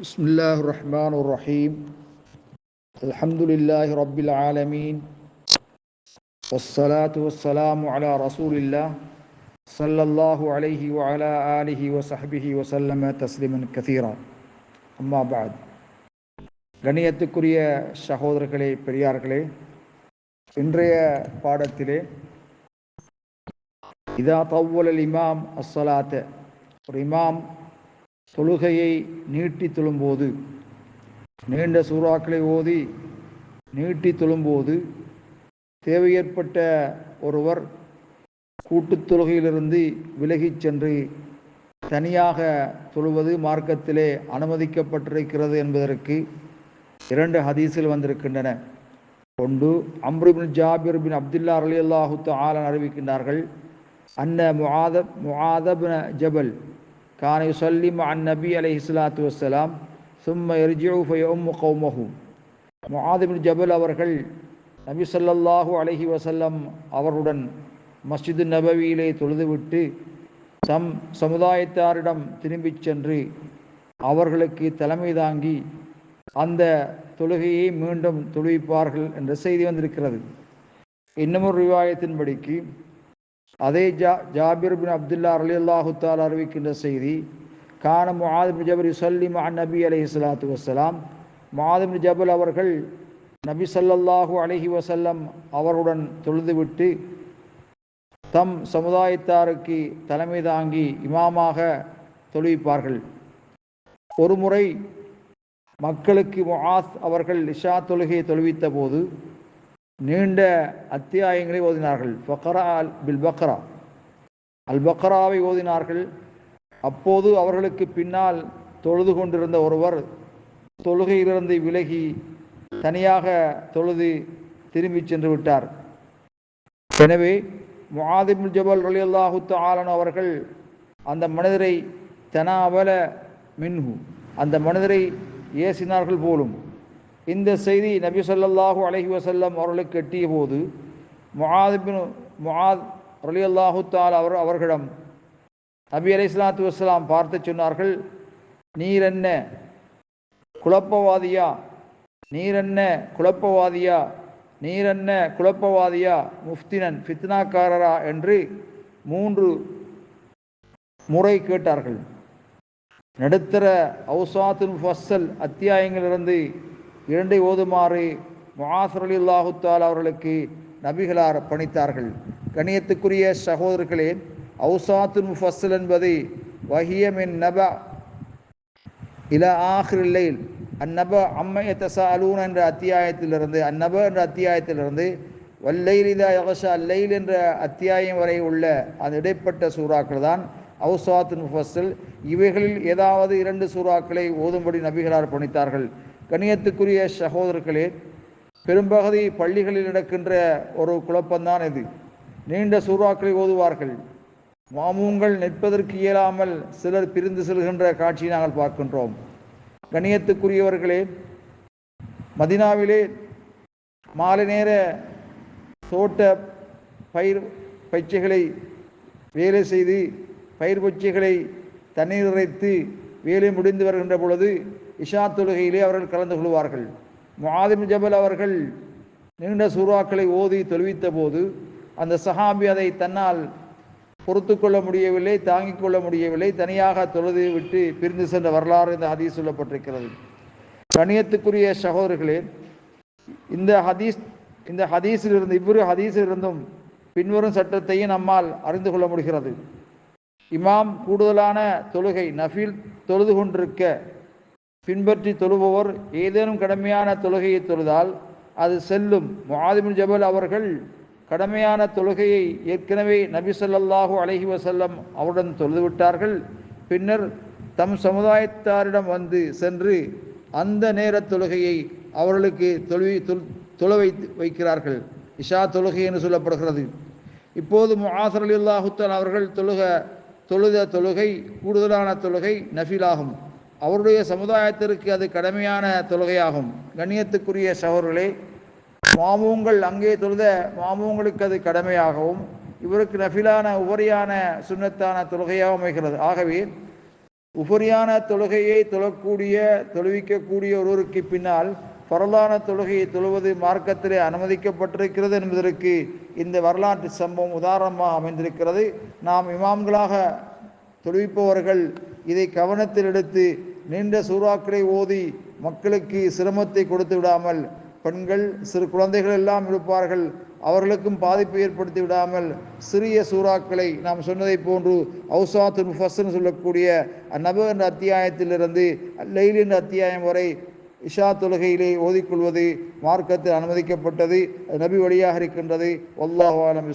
بسم الله الرحمن الرحيم الحمد لله رب العالمين والصلاة والسلام على رسول الله صلى الله عليه وعلى آله وصحبه وسلم تسليما كثيرا أما بعد கணியத்துக்குரிய சகோதரர்களே பெரியார்களே இன்றைய பாடத்திலே இதா தவ்வல் இமாம் அஸ்ஸலாத்த ஒரு இமாம் தொழுகையை நீட்டி தொழும்போது நீண்ட சூறாக்களை ஓதி நீட்டி தொழும்போது தேவையேற்பட்ட ஒருவர் கூட்டுத் தொழுகையிலிருந்து விலகிச் சென்று தனியாக தொழுவது மார்க்கத்திலே அனுமதிக்கப்பட்டிருக்கிறது என்பதற்கு இரண்டு ஹதீஸில் வந்திருக்கின்றன. ஒன்று அம்ருபின் ஜாபிர் பின் அப்துல்லா அலி அல்லாஹு ஆலன் அறிவிக்கின்றார்கள் அன்ன முஆத முஆதபின் ஜபல் கான யுசல்லிம் அன் நபி அலை இஸ்லாத்து வசலாம் சும்ம எர்ஜியூ ஃபயம் கௌமஹு முஆதபின் ஜபல் அவர்கள் நபி சொல்லல்லாஹூ அலஹி வசல்லம் அவருடன் மஸ்ஜிது நபவியிலே தொழுதுவிட்டு தம் சமுதாயத்தாரிடம் திரும்பிச் சென்று அவர்களுக்கு தலைமை தாங்கி அந்த தொழுகையை மீண்டும் தொழுவிப்பார்கள் என்ற செய்தி வந்திருக்கிறது. இன்னமொரு விவாயத்தின்படிக்கு அதே ஜா ஜாபிர் பின் அப்துல்லா அலி அல்லாஹு தால் அறிவிக்கின்ற செய்தி கான முஹாதிபின் ஜபர் யுசல்லிம் அன் நபி அலி சலாத்து வசலாம் முஹாதிபின் ஜபல் அவர்கள் நபி சல்லல்லாஹு அலஹி வசல்லம் அவருடன் தொழுதுவிட்டு தம் சமுதாயத்தாருக்கு தலைமை தாங்கி இமாமாக தொழுவிப்பார்கள். ஒருமுறை மக்களுக்கு முஹாத் அவர்கள் இஷா தொழுகையை தொழுவித்த போது நீண்ட அத்தியாயங்களை ஓதினார்கள். பக்ரா அல் பில் பக்ரா அல் பக்ராவை ஓதினார்கள். அப்போது அவர்களுக்கு பின்னால் தொழுது கொண்டிருந்த ஒருவர் தொழுகையிலிருந்து விலகி தனியாக தொழுது திரும்பி சென்று விட்டார். எனவே முஆதிபுல் ஜபல் அலி அல்லாஹு ஆலன் அவர்கள் அந்த மனிதரை தனாவல மின்ஹு அந்த மனிதரை ஏசினார்கள் போலும் இந்த செய்தி நபி சொல்லாஹூ அலஹி வசல்லம் அவர்களுக்கு எட்டிய போது முஆதிபின் முஆத் அலி அல்லாஹு தால் அவர் அவர்களிடம் நபி அலி இஸ்லாத்து வஸ்லாம் பார்த்து சொன்னார்கள் நீர் என்ன? குழப்பவாதியா? நீர் என்ன? குழப்பவாதியா? நீர் என்ன? குழப்பவாதியா? முஃப்தினன் ஃபித்னாக்காரரா? என்று மூன்று முறை கேட்டார்கள். நடுத்தர அவுசாத்து ஃபஸ்ஸல் அத்தியாயங்களிலிருந்து இரண்டை ஓதுமாறு முஆசர் அலி அவர்களுக்கு நபிகளார் பணித்தார்கள். கணியத்துக்குரிய சகோதரர்களே அவுசாத்துன் முஃபஸ்ஸல் என்பது வஹியமின் நப இல ஆஹ்ரில்லைல் அந்நப அம்மைய தசா அலூன் என்ற அத்தியாயத்திலிருந்து அந்நப என்ற அத்தியாயத்திலிருந்து வல்லைலிதா யகஷா அல்லைல் என்ற அத்தியாயம் வரை உள்ள அந்த இடைப்பட்ட சூறாக்கள் தான் அவுசாத் முஃபஸ்ஸல். இவைகளில் ஏதாவது இரண்டு சூறாக்களை ஓதும்படி நபிகளார் பணித்தார்கள். கணியத்துக்குரிய சகோதரர்களே பெரும்பகுதி பள்ளிகளில் நடக்கின்ற ஒரு குழப்பம்தான் இது. நீண்ட சூறாக்களை ஓதுவார்கள். மாமூங்கள் நிற்பதற்கு இயலாமல் சிலர் பிரிந்து செல்கின்ற காட்சியை நாங்கள் பார்க்கின்றோம். கணியத்துக்குரியவர்களே மதினாவிலே மாலை நேர தோட்ட பயிர் பச்சைகளை வேலை செய்து பயிர் பச்சைகளை தண்ணீர் இறைத்து வேலை முடிந்து வருகின்ற பொழுது இஷா தொழுகையிலே அவர்கள் கலந்து கொள்வார்கள். மாதிம் ஜபல் அவர்கள் நீண்ட சூறாக்களை ஓதி தொழுவித்த போது அந்த சஹாபி அதை தன்னால் பொறுத்து கொள்ள முடியவில்லை தாங்கிக் கொள்ள முடியவில்லை தனியாக தொழுது விட்டு பிரிந்து சென்ற வரலாறு இந்த ஹதீஸ் சொல்லப்பட்டிருக்கிறது. கணியத்துக்குரிய சகோதரர்களே இந்த ஹதீஸ் இந்த ஹதீஸிலிருந்து இவ்விரு ஹதீஸிலிருந்தும் பின்வரும் சட்டத்தையும் நம்மால் அறிந்து கொள்ள முடிகிறது. இமாம் கூடுதலான தொழுகை நஃபில் தொழுது கொண்டிருக்க பின்பற்றி தொழுபவர் ஏதேனும் கடமையான தொழுகையை தொழுதால் அது செல்லும். முஹாதிபின் ஜபல் அவர்கள் கடமையான தொழுகையை ஏற்கனவே நபி சொல்லாஹூ அலஹி வசல்லம் அவருடன் தொழுது விட்டார்கள். பின்னர் தம் சமுதாயத்தாரிடம் வந்து சென்று அந்த நேர தொழுகையை அவர்களுக்கு தொழுவி தொழ வை வைக்கிறார்கள். இஷா தொழுகை என்று சொல்லப்படுகிறது. இப்போது முஹாசர் அலி அல்லாஹுத்தான் அவர்கள் தொழுக தொழுத தொழுகை கூடுதலான தொழுகை நஃபிலாகும். அவருடைய சமுதாயத்திற்கு அது கடமையான தொழுகையாகும். கண்ணியத்துக்குரிய சகோர்களே மாமூங்கள் அங்கே தொழுத மாமூங்களுக்கு அது கடமையாகவும் இவருக்கு நஃபிலான உபரியான சுண்ணத்தான தொழுகையாக அமைகிறது. ஆகவே உபரியான தொழுகையை தொழக்கூடிய தொழுவிக்கக்கூடிய ஒருவருக்கு பின்னால் பரலான தொழுகையை தொழுவது மார்க்கத்திலே அனுமதிக்கப்பட்டிருக்கிறது என்பதற்கு இந்த வரலாற்று சம்பவம் உதாரணமாக அமைந்திருக்கிறது. நாம் இமாம்களாக தொழுவிப்பவர்கள் இதை கவனத்தில் எடுத்து நீண்ட சூறாக்களை ஓதி மக்களுக்கு சிரமத்தை கொடுத்து விடாமல் பெண்கள் சிறு குழந்தைகள் எல்லாம் இருப்பார்கள் அவர்களுக்கும் பாதிப்பை ஏற்படுத்தி விடாமல் சிறிய சூறாக்களை நாம் சொன்னதை போன்று அவுசாத்து முஃபஸ்ன்னு சொல்லக்கூடிய அந்நப என்ற அத்தியாயத்திலிருந்து லைல் என்ற அத்தியாயம் வரை இஷா தொழுகையிலே ஓதிக்கொள்வது மார்க்கத்தில் அனுமதிக்கப்பட்டது நபி வழியாக இருக்கின்றது. ஒல்லாஹ் ஆலம்